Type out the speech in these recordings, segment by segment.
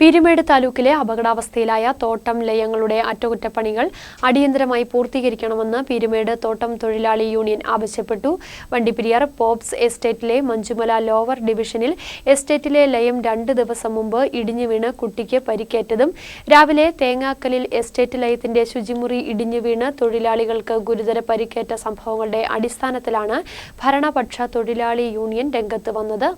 പീരുമേട് താലൂക്കിലെ അപകടാവസ്ഥയിലായ തോട്ടം ലയങ്ങളുടെ അറ്റകുറ്റപ്പണികൾ അടിയന്തരമായി പൂർത്തീകരിക്കണമെന്ന് പീരുമേട് തോട്ടം തൊഴിലാളി യൂണിയൻ ആവശ്യപ്പെട്ടു. വണ്ടിപ്പെരിയാർ പോപ്സ് എസ്റ്റേറ്റിലെ മഞ്ചുമല ലോവർ ഡിവിഷനിൽ എസ്റ്റേറ്റിലെ ലയം രണ്ട് ദിവസം മുമ്പ് ഇടിഞ്ഞു വീണ് കുട്ടിക്ക് പരിക്കേറ്റതും രാവിലെ തേങ്ങാക്കലിൽ എസ്റ്റേറ്റ് ലയത്തിന്റെ ശുചിമുറി ഇടിഞ്ഞു വീണ് തൊഴിലാളികൾക്ക് ഗുരുതര പരിക്കേറ്റ സംഭവങ്ങളുടെ അടിസ്ഥാനത്തിലാണ് ഭരണപക്ഷ തൊഴിലാളി യൂണിയൻ രംഗത്ത് വന്നത്.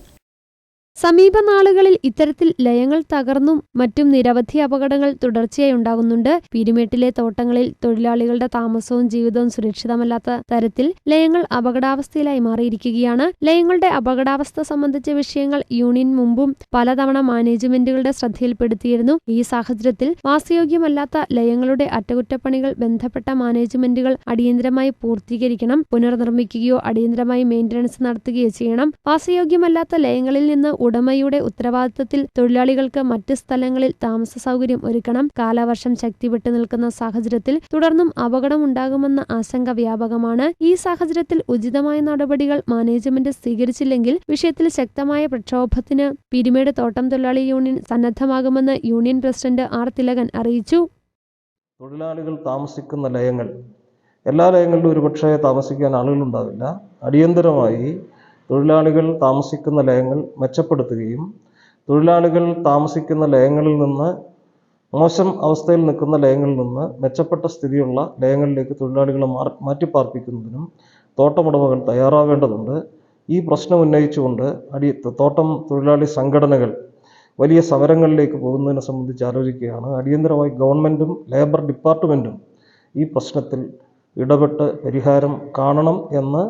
സമീപ നാളുകളിൽ ഇത്തരത്തിൽ ലയങ്ങൾ തകർന്നും മറ്റും നിരവധി അപകടങ്ങൾ തുടർച്ചയായി ഉണ്ടാകുന്നുണ്ട്. പീരുമേട്ടിലെ തോട്ടങ്ങളിൽ തൊഴിലാളികളുടെ താമസവും ജീവിതവും സുരക്ഷിതമല്ലാത്ത തരത്തിൽ ലയങ്ങൾ അപകടാവസ്ഥയിലായി മാറിയിരിക്കുകയാണ്. ലയങ്ങളുടെ അപകടാവസ്ഥ സംബന്ധിച്ച വിഷയങ്ങൾ യൂണിയൻ മുമ്പും പലതവണ മാനേജ്മെന്റുകളുടെ ശ്രദ്ധയിൽപ്പെടുത്തിയിരുന്നു. ഈ സാഹചര്യത്തിൽ വാസയോഗ്യമല്ലാത്ത ലയങ്ങളുടെ അറ്റകുറ്റപ്പണികൾ ബന്ധപ്പെട്ട മാനേജ്മെന്റുകൾ അടിയന്തരമായി പൂർത്തീകരിക്കണം. പുനർനിർമ്മിക്കുകയോ അടിയന്തരമായി മെയിന്റനൻസ് നടത്തുകയോ ചെയ്യണം. വാസയോഗ്യമല്ലാത്ത ലയങ്ങളിൽ നിന്ന് ഉടമയുടെ ഉത്തരവാദിത്തത്തിൽ തൊഴിലാളികൾക്ക് മറ്റ് സ്ഥലങ്ങളിൽ താമസ സൗകര്യം ഒരുക്കണം. കാലവർഷം ശക്തിവിട്ടു നിൽക്കുന്ന സാഹചര്യത്തിൽ തുടർന്നും അപകടമുണ്ടാകുമെന്ന ആശങ്ക വ്യാപകമാണ്. ഈ സാഹചര്യത്തിൽ ഉചിതമായ നടപടികൾ മാനേജ്മെന്റ് സ്വീകരിച്ചില്ലെങ്കിൽ വിഷയത്തിൽ ശക്തമായ പ്രക്ഷോഭത്തിന് പിരിമേട് തോട്ടം തൊഴിലാളി യൂണിയൻ സന്നദ്ധമാകുമെന്ന് യൂണിയൻ പ്രസിഡന്റ് ആർ. തിലകൻ അറിയിച്ചു. തൊഴിലാളികൾ താമസിക്കുന്ന ലയങ്ങൾ. എല്ലാ ലയങ്ങളിലും ഒരുപക്ഷെ താമസിക്കാൻ ആളുകളുണ്ടാവില്ല. അടിയന്തരമായി തൊഴിലാളികൾ താമസിക്കുന്ന ലയങ്ങൾ മെച്ചപ്പെടുത്തുകയും തൊഴിലാളികൾ താമസിക്കുന്ന ലയങ്ങളിൽ നിന്ന് മോശം അവസ്ഥയിൽ നിൽക്കുന്ന ലയങ്ങളിൽ നിന്ന് മെച്ചപ്പെട്ട സ്ഥിതിയുള്ള ലയങ്ങളിലേക്ക് തൊഴിലാളികളെ മാറി മാറ്റിപ്പാർപ്പിക്കുന്നതിനും തോട്ടമുടമകൾ തയ്യാറാവേണ്ടതുണ്ട്. ഈ പ്രശ്നം ഉന്നയിച്ചുകൊണ്ട് അടി തോട്ടം തൊഴിലാളി സംഘടനകൾ വലിയ സമരങ്ങളിലേക്ക് പോകുന്നതിനെ സംബന്ധിച്ച് ആലോചിക്കുകയാണ്. അടിയന്തരമായി ഗവൺമെന്റും ലേബർ ഡിപ്പാർട്ട്മെന്റും ഈ പ്രശ്നത്തിൽ ഇടപെട്ട് പരിഹാരം കാണണം എന്ന്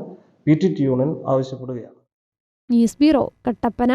പി ടി യൂണിയൻ ആവശ്യപ്പെടുകയാണ്. News bureau Kattappana